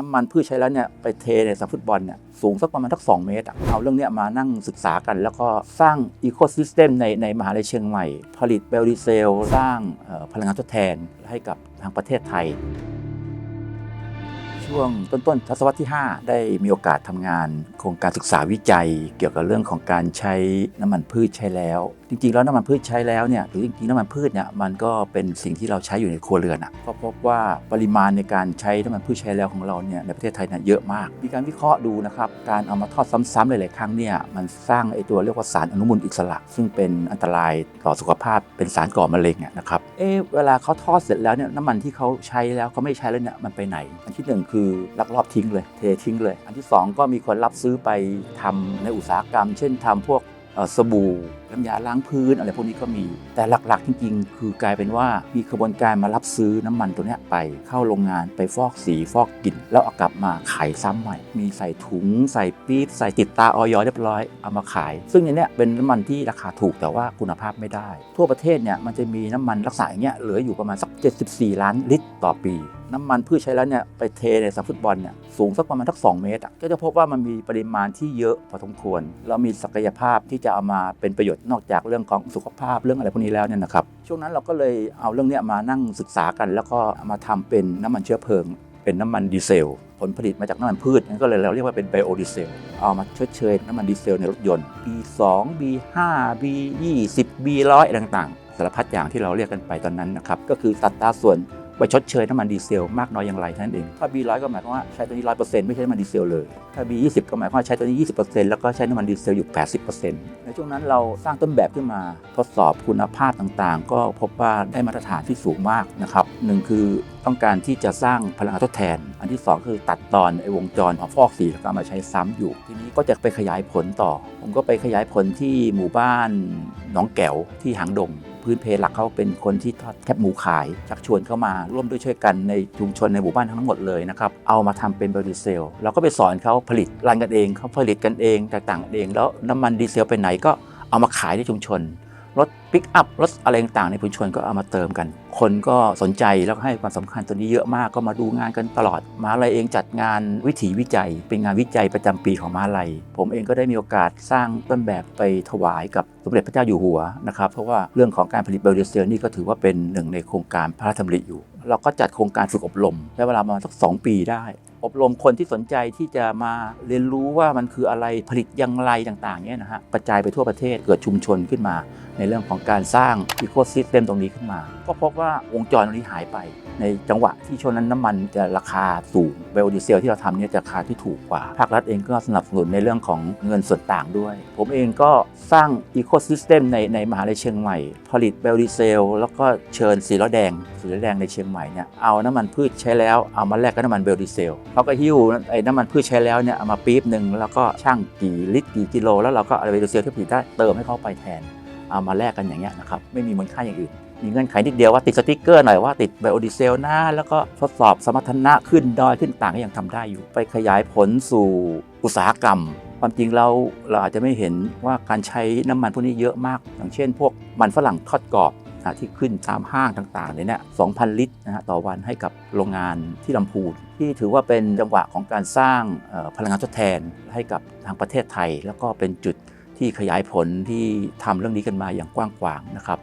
้ำมันพืชใช้แล้วเนี่ยไปเทในสนามฟุตบอลเนี่ยสูงสักประมาณทัก2เมตรเอาเรื่องเนี้ยมานั่งศึกษากัน แล้วก็สร้างอีโคซิสเต็มในในมหาลัยเชียงใหม่ ผลิตเบลดีเซล สร้างพลังงานทดแทนให้กับทางประเทศไทย ช่วงต้นๆทศวรรษที่ 5 ได้มีโอกาสทำงาน โครงการศึกษาวิจัย เกี่ยวกับเรื่องของการใช้น้ำมันพืชใช้แล้ว จริงๆแล้วน้ำมันพืชใช้แล้วเนี่ยหรือจริงๆน้ำมันพืชเนี่ยมันก็เป็นสิ่งที่เราใช้อยู่ในครัวเรือนอะก็พบว่าปริมาณในการใช้น้ำมันพืชใช้แล้วของเราเนี่ยในประเทศไทยเนี่ยเยอะมาก มีการวิเคราะห์ดูนะครับการเอามาทอดซ้ำๆหลายๆครั้งเนี่ยมันสร้างไอตัวเรียกว่าสารอนุมูลอิสระ ซึ่งเป็นอันตรายต่อสุขภาพเป็นสารก่อมะเร็งนะครับเอ๊เวลาเขาทอดเสร็จแล้วเนี่ยน้ำมันที่เขาใช้แล้วเขาไม่ใช้แล้วเนี่ยมันไปไหน อันที่หนึ่งคือลักลอบทิ้งเลยเททิ้งเลย อันที่สองก็มีคนรับซื้อไปทำในอุตสาหกรรม เช่นทำพวกสบู่ น้ำยาล้างพื้นอะไรพวกนี้ก็มี แต่หลักๆจริง ๆ คือกลายเป็นว่ามีกระบวนการมารับซื้อน้ำมันตัวนี้ไปเข้าโรงงานไปฟอกสีฟอกกลิ่นแล้วเอากลับมาขายซ้ำใหม่ มีใส่ถุง ใส่ปี๊บใส่ติดตาออยเรียบร้อยเอามาขาย ซึ่งอันเนี้ยเป็นน้ำมันที่ราคาถูกแต่ว่าคุณภาพไม่ได้ ทั่วประเทศเนี่ยมันจะมีน้ำมันลักษณะอย่างเงี้ยเหลืออยู่ประมาณสัก 74 ล้านลิตรต่อปีน้ำมันพืชใช้แล้วเนี่ยไปเทในสนามฟุตบอลเนี่ยสูงสักประมาณทัก 2 เมตร ก็จะพบว่ามันมีปริมาณที่เยอะพอสมควร เรามีศักยภาพที่จะเอามาเป็นประโยชน์นอกจากเรื่องของสุขภาพเรื่องอะไรพวกนี้แล้วเนี่ยนะครับ ช่วงนั้นเราก็เลยเอาเรื่องนี้มานั่งศึกษากัน แล้วก็มาทำเป็นน้ำมันเชื้อเพลิง เป็นน้ำมันดีเซล ผลผลิตมาจากน้ำมันพืชนั่นก็เลยเราเรียกว่าเป็นไบโอดีเซล เอามาชดเชยน้ำมันดีเซลในรถยนต์ B2 B5 B20 B100 อะไรต่างๆ สารพัดอย่างที่เราเรียกกันไปตอนนั้นนะครับก็คือตัดตาส่วน ไปชดเชยน้ำมันดีเซลมากน้อยอย่างไรท่านั้นเอง ถ้า B100 ก็หมายความว่าใช้ตัวนี้ 100%ไม่ใช่น้ำมันดีเซลเลย ถ้า B20 ก็หมายความว่าใช้ตัวนี้ 20%แล้วก็ใช้น้ำมันดีเซลอยู่ 80%ในช่วงนั้นเราสร้างต้นแบบขึ้นมาทดสอบคุณภาพต่างๆ ก็พบว่าได้มาตรฐานที่สูงมากนะครับหนึ่งคือต้องการที่จะสร้างพลังงานทดแทน อันที่สองคือตัดตอนไอ้วงจรของฟอกสีแล้วก็มาใช้ซ้ำอยู่ ทีนี้ก็จะไปขยายผลต่อ ผมก็ไปขยายผลที่หมู่บ้านหนองแก้วที่หางดง พื้นเพหลักเขาเป็นคนที่ทอดแคบหมูขายชักชวนเข้ามาร่วมด้วยช่วยกันในชุมชนในหมู่บ้านทั้งหมดเลยนะครับเอามาทำเป็นไบโอดีเซลเราก็ไปสอนเขาผลิตรันกันเองเขาผลิตกันเองต่างๆเอง แล้วน้ำมันดีเซลไปไหนก็เอามาขายในชุมชน รถปิกอัพรถอะไรต่างในชุมชนก็เอามาเติมกัน คนก็สนใจแล้วก็ให้ความสำคัญตัวนี้เยอะมากก็มาดูงานกันตลอดมาลัยเองจัดงานวิถีวิจัย เป็นงานวิจัยประจำปีของมาลัย ผมเองก็ได้มีโอกาสสร้างต้นแบบไปถวายกับสมเด็จพระเจ้าอยู่หัวนะครับเพราะว่าเรื่องของการผลิตไบโอดีเซลนี่ก็ถือว่าเป็นหนึ่งในโครงการพระราชดำริอยู่ เราก็จัดโครงการฝึกอบรมใช้เวลาประมาณสักสองปีได้ อบรมคนที่สนใจที่จะมาเรียนรู้ว่ามันคืออะไรผลิตอย่างไรต่างๆเนี่ยนะฮะกระจายไปทั่วประเทศเกิดชุมชนขึ้นมา ในเรื่องของการสร้างอีโคซิสเต็มตรงนี้ขึ้นมา ก็พบว่าวงจรตรงนี้หายไป ในจังหวะที่ช่วงนั้นน้ำมันจะราคาสูงไบโอดีเซลที่เราทำเนี่ยจะราคาที่ถูกกว่า ภาครัฐเองก็สนับสนุนในเรื่องของเงินส่วนต่างด้วย ผมเองก็สร้างอีโคซิสเต็มในในมหาลัยเชียงใหม่ ผลิตไบโอดีเซล แล้วก็เชิญสีล้อแดงสีล้อแดงในเชียงใหม่เนี่ยเอาน้ำมันพืชใช้แล้วเอามาแลกกับน้ำมันไบโอดีเซลเขาก็หิ้วไอ้น้ำมันพืชใช้แล้วเนี่ยเอามาปี๊บหนึ่งแล้วก็ช่างกี่ลิตรกี่กิโล แล้วเราก็เอาไบโอดีเซลที่ผลิตได้เติมให้เขาไปแทนเอามาแลกกันอย่างเงี้ยนะครับไม่มีมูลค่าอย่างอื่น มีเงื่อนไขนิดเดียวว่าติดสติ๊กเกอร์หน่อยว่าติดไบโอดีเซลนะแล้วก็ทดสอบสมรรถนะขึ้นดอยขึ้นต่างก็ยังทำได้อยู่ ไปขยายผลสู่อุตสาหกรรม ความจริงเราเราอาจจะไม่เห็นว่าการใช้น้ำมันพวกนี้เยอะมาก อย่างเช่น พวกมันฝรั่งทอดกรอบที่ขึ้นตามห้างต่างๆเนี่ย2,000ลิตรนะฮะต่อวันให้กับโรงงานที่ลำพูนที่ถือว่าเป็นจังหวะของการสร้างพลังงานทดแทนให้กับทางประเทศไทย แล้วก็เป็นจุดที่ขยายผลที่ทำเรื่องนี้กันมาอย่างกว้างขวางนะครับ